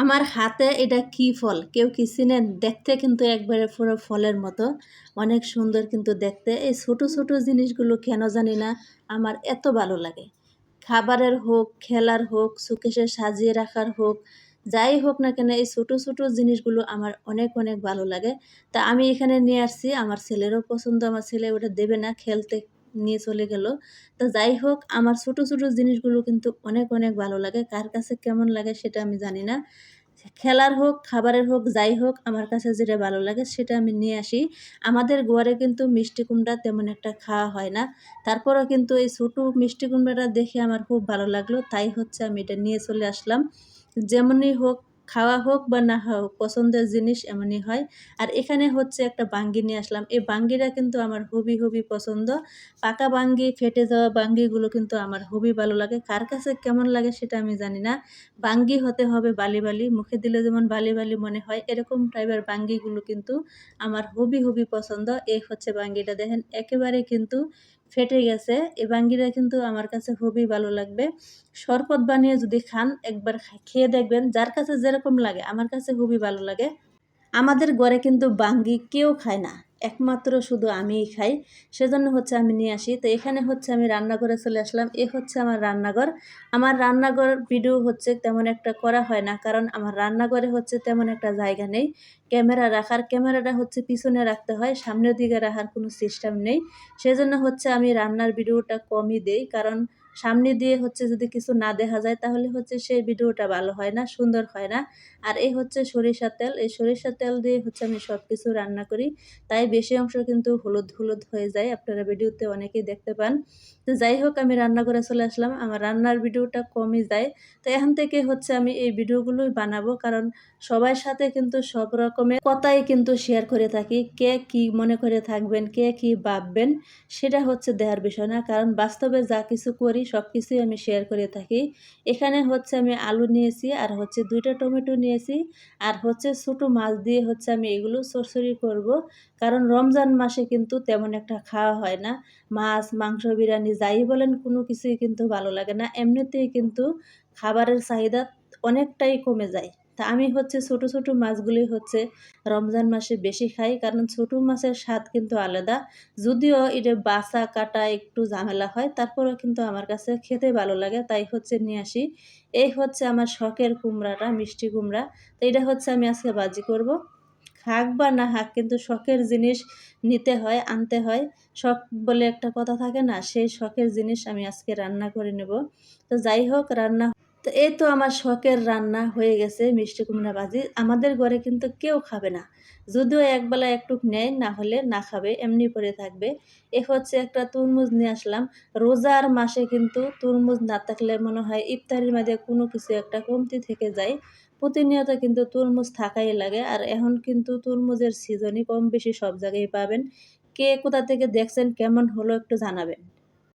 আমার হাতে এটা কি ফল? কেউ কি চিনেন দেখতে কিন্তু একবারে পুরো ফলের মতো। অনেক সুন্দর কিন্তু দেখতে। এই ছোট ছোট জিনিসগুলো কেন জানি না আমার এত ভালো লাগে। খাবারের হোক, খেলার হোক, সুকেশে সাজিয়ে রাখার হোক, যাই হোক না কেন এই ছোটো ছোটো জিনিসগুলো আমার অনেক অনেক ভালো লাগে। তা আমি এখানে নিয়ে আসছি। আমার ছেলেরও পছন্দ, আমার ছেলে ওটা দেবে না খেলতে। নিয়ে চলে গেল। তো যাই হোক, আমার ছোট ছোট জিনিসগুলো কিন্তু অনেক অনেক ভালো লাগে। কার কাছে কেমন লাগে সেটা আমি জানি না। খেলার হোক, খাবারের হোক, যাই হোক, আমার কাছে যেটা ভালো লাগে সেটা আমি নিয়ে আসি। আমাদের গোয়ারে কিন্তু মিষ্টি কুমড়া তেমন একটা খাওয়া হয় না। তারপরেও কিন্তু এই ছোটো মিষ্টি কুমড়াটা দেখে আমার খুব ভালো লাগল। তাই হচ্ছে আমি এটা নিয়ে চলে আসলাম। যেমনই হোক খাওয়া হোক বা না হোক, পছন্দের জিনিস এমনই হয়। আর এখানে হচ্ছে একটা বাঙ্গি নিয়ে আসলাম। এই বাঙ্গিটা কিন্তু আমার খুবই খুবই পছন্দ। পাকা বাঙ্গি, ফেটে যাওয়া বাঙ্গিগুলো কিন্তু আমার খুবই ভালো লাগে। কার কাছে কেমন লাগে সেটা আমি জানি না। বাঙ্গি হতে হবে বালি বালি। মুখে দিলে যেমন বালি বালি মনে হয়, এরকম টাইপের বাঙ্গিগুলো কিন্তু আমার খুবই খুবই পছন্দ। এই হচ্ছে বাঙ্গিটা। দেখেন, একেবারে কিন্তু ফেটে গেছে। এই বাঙ্গিরা কিন্তু আমার কাছে খুবই ভালো লাগবে। শরবত বানিয়ে যদি খান, একবার খেয়ে দেখবেন। যার কাছে যেরকম লাগে, আমার কাছে খুবই ভালো লাগে। আমাদের ঘরে কিন্তু বাঙ্গি কেউ খায় না। একমাত্র শুধু আমিই খাই, সেজন্য হচ্ছে আমি নিয়ে আসি। তো এখানে হচ্ছে আমি রান্নাঘরে চলে আসলাম। এ হচ্ছে আমার রান্নাঘর। আমার রান্নাঘর ভিডিও হচ্ছে তেমন একটা করা হয় না, কারণ আমার রান্নাঘরে হচ্ছে তেমন একটা জায়গা নেই। ক্যামেরা রাখার, ক্যামেরাটা হচ্ছে পিছনে রাখতে হয়, সামনের দিকে রাখার কোনো সিস্টেম নেই। সেজন্য হচ্ছে আমি রান্নার ভিডিওটা কমই দেই, কারণ সামনে দিয়ে হচ্ছে যদি কিছু না দেখা যায়, তাহলে হচ্ছে সেই ভিডিওটা ভালো হয় না, সুন্দর হয় না। আর এই হচ্ছে সরিষার তেল, এই সরিষার তেল দিয়ে হচ্ছে আমি সব কিছু রান্না করি। তাই বেশি অংশ কিন্তু হলুদ হলুদ হয়ে যায়, আপনারা ভিডিওতে অনেকেই দেখতে পান। তো যাই হোক, আমি রান্না করে চলে আসলাম। আমার রান্নার ভিডিওটা কমই যায়। তো এখান থেকে হচ্ছে আমি এই ভিডিওগুলোই বানাবো, কারণ সবার সাথে কিন্তু সব রকমের কথাই কিন্তু শেয়ার করে থাকি। কে কি মনে করে থাকবেন, কে কি ভাববেন, সেটা হচ্ছে দেওয়ার বিষয় না। কারণ বাস্তবে যা কিছু করি সব কিছুই আমি শেয়ার করে থাকি। এখানে হচ্ছে আমি আলু নিয়েছি, আর হচ্ছে দুইটা টমেটো নিয়েছি, আর হচ্ছে ছোটো মাছ দিয়ে হচ্ছে আমি এগুলো সরসরি করব। কারণ রমজান মাসে কিন্তু তেমন একটা খাওয়া হয় না। মাছ, মাংস, বিরিয়ানি, যাই বলেন, কোনো কিছুই কিন্তু ভালো লাগে না। এমনিতেই কিন্তু খাবারের চাহিদা অনেকটাই কমে যায়। তা আমি হচ্ছে ছোট ছোট মাছগুলি হচ্ছে রমজান মাসে বেশি খাই। কারণ ছোট মাছের স্বাদ কিন্তু আলাদা। যদিও এটা বাসা কাটা একটু ঝামেলা হয়, তারপরেও কিন্তু আমার কাছে খেতে ভালো লাগে। তাই হচ্ছে নিয়ে আসি। এই হচ্ছে আমার শখের কুমড়াটা, মিষ্টি কুমড়া। তো এটা হচ্ছে আমি আজকে বাজি করব। খাক বা না হাক কিন্তু শখের জিনিস নিতে হয়, আনতে হয়। শখ বলে একটা কথা থাকে না, সেই শখের জিনিস আমি আজকে রান্না করে নেব। তো যাই হোক, রান্না তো এই তো আমার শখের রান্না হয়ে গেছে, মিষ্টি কুমড়া ভাজি। আমাদের ঘরে কিন্তু কেউ খাবে না। যদিও একবেলা একটু নেয়, না হলে না খাবে, এমনি পরে থাকবে। এ হচ্ছে একটা তরমুজ নিয়ে আসলাম। রোজার মাসে কিন্তু তরমুজ না থাকলে মনে হয় ইফতারির মাঝে কোনো কিছু একটা কমতি থেকে যায়। প্রতিনিয়ত কিন্তু তরমুজ থাকাই লাগে। আর এখন কিন্তু তরমুজের সিজনই কম বেশি সব জায়গায় পাবেন। কে কোথা থেকে দেখছেন, কেমন হলো একটু জানাবেন।